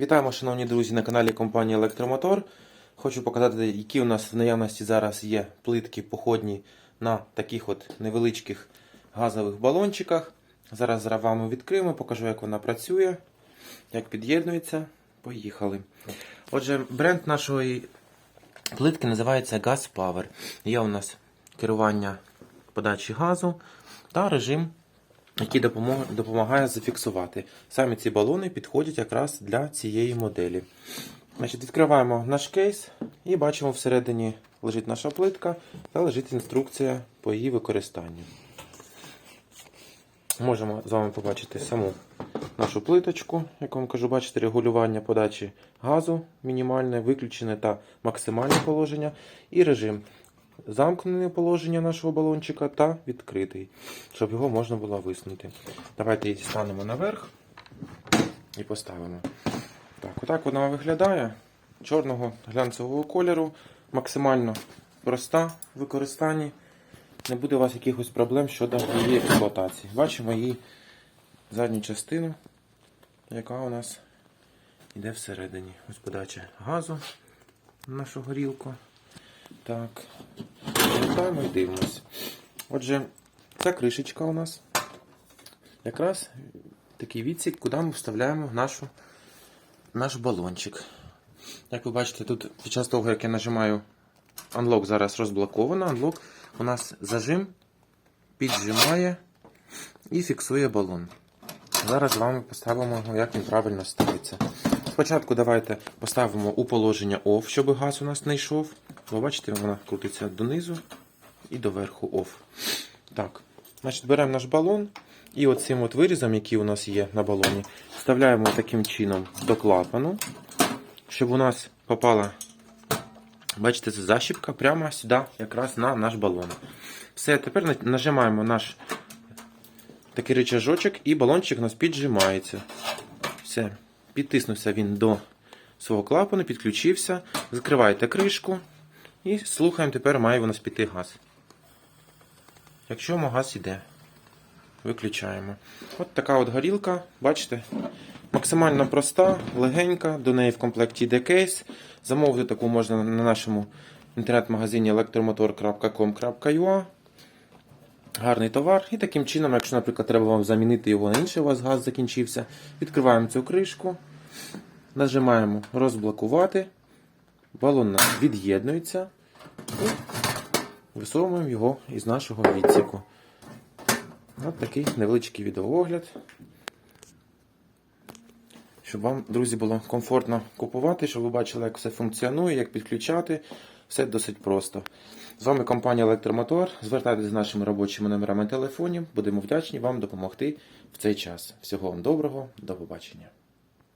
Вітаємо, шановні друзі, на каналі компанії Електромотор. Хочу показати, які у нас в наявності зараз є плитки походні на таких от невеличких газових балончиках. Зараз вами відкриємо, покажу, як вона працює, як під'єднується. Поїхали. Отже, бренд нашої плитки називається Gas Power. Є у нас керування подачі газу та режим який допомагає зафіксувати. Самі ці балони підходять якраз для цієї моделі. Значить, відкриваємо наш кейс і бачимо всередині лежить наша плитка та лежить інструкція по її використанню. Можемо з вами побачити саму нашу плиточку, як вам кажу, бачите, регулювання подачі газу, мінімальне, виключене та максимальне положення, і режим замкнене положення нашого балончика та відкритий, щоб його можна було виснути. Давайте її станемо наверх і поставимо. Так, отак вона виглядає. Чорного глянцевого кольору, максимально проста в використанні. Не буде у вас якихось проблем щодо її експлуатації. Бачимо її задню частину, яка у нас йде всередині. Ось подача газу на нашу горілку. Так, Вертаємо і дивимося. Отже, ця кришечка у нас якраз такий відсік, куди ми вставляємо нашу, наш балончик. Як ви бачите, тут під час того, як я нажимаю Unlock зараз розблоковано, Unlock у нас зажим піджимає і фіксує балон. Зараз з вами поставимо, як він правильно ставиться. Спочатку давайте поставимо у положення OFF, щоб газ у нас не йшов. Ви бачите, вона крутиться донизу і до верху OFF. Так, значить, беремо наш балон і оцим от вирізом, який у нас є на балоні, вставляємо таким чином до клапану, щоб у нас попала, бачите, защіпка прямо сюди, якраз на наш балон. Все, тепер нажимаємо наш такий рычажочок і балончик у нас піджимається. Все, підтиснувся він до свого клапану, підключився. Закриваєте кришку і слухаємо, тепер має у нас піти газ. Якщо газ йде, виключаємо. От така от горілка, бачите? Максимально проста, легенька, до неї в комплекті йде кейс. Замовити таку можна на нашому інтернет-магазині elektromotor.com.ua. Гарний товар. І таким чином, якщо, наприклад, треба вам замінити його на інший, у вас газ закінчився, відкриваємо цю кришку, нажимаємо розблокувати, балон від'єднується і висовуємо його із нашого відсіку. Ось такий невеличкий відеоогляд. Щоб вам, друзі, було комфортно купувати, щоб ви бачили, як все функціонує, як підключати. Все досить просто. З вами компанія Електромотор. Звертайтеся з нашими робочими номерами телефонів. Будемо вдячні вам допомогти в цей час. Всього вам доброго, до побачення.